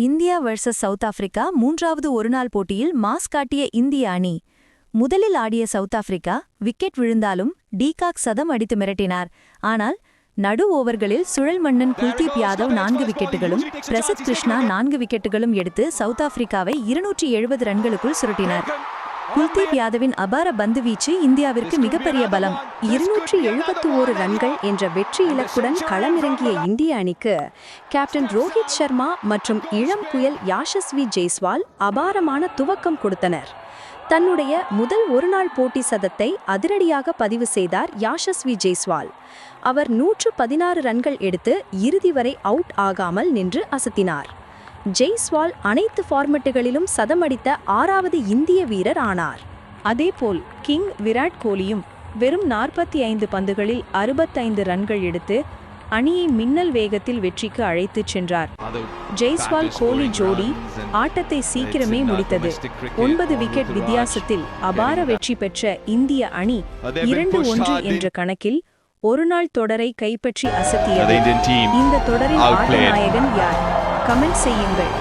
India versus south Africa மூன்றாவது ஒருநாள் போட்டியில் மாஸ் காட்டிய இந்திய அணி. முதலில் ஆடிய சவுத் ஆப்பிரிக்கா விக்கெட் விழுந்தாலும் டீகாக் சதம் அடித்து மிரட்டினார். ஆனால் நடு ஓவர்களில் சுழல் மன்னன் குல்தீப் யாதவ் நான்கு விக்கெட்டுகளும் பிரசித் கிருஷ்ணா நான்கு விக்கெட்டுகளும் எடுத்து சவுத் ஆப்பிரிக்காவை இருநூற்றி எழுபது ரன்களுக்குள் சுருட்டினார். குல்தீப் யாதவின் அபார பந்து வீச்சு இந்தியாவிற்கு மிகப்பெரிய பலம். இருநூற்றி எழுபத்து ஓரு ரன்கள் என்ற வெற்றி இலக்குடன் களமிறங்கிய இந்திய அணிக்கு கேப்டன் ரோஹித் சர்மா மற்றும் இளம் புயல் யாஷஸ்வி ஜெய்ஸ்வால் அபாரமான துவக்கம் கொடுத்தனர். தன்னுடைய முதல் ஒருநாள் போட்டி சதத்தை அதிரடியாக பதிவு செய்தார் யாஷஸ்வி ஜெய்ஸ்வால். அவர் நூற்று பதினாறு ரன்கள் எடுத்து இறுதி வரை அவுட் ஆகாமல் நின்று அசத்தினார். ஜெய்ஸ்வால் அனைத்து ஃபார்மெட்டுகளிலும் சதமடித்த ஆறாவது இந்திய வீரர் ஆனார். அதேபோல் கிங் விராட் கோலியும் வெறும் நாற்பத்தி ஐந்து பந்துகளில் அறுபத்தைந்து ரன்கள் எடுத்து அணியை மின்னல் வேகத்தில் வெற்றிக்கு அழைத்துச் சென்றார். ஜெய்ஸ்வால் கோலி ஜோடி ஆட்டத்தை சீக்கிரமே முடித்தது. ஒன்பது விக்கெட் வித்தியாசத்தில் அபார வெற்றி பெற்ற இந்திய அணி இரண்டு ஒன்று என்ற கணக்கில் ஒருநாள் தொடரை கைப்பற்றி அசத்தியது. இந்த தொடரின். ஆட்ட நாயகன் யார்? கமெண்ட் செய்யுங்கள்.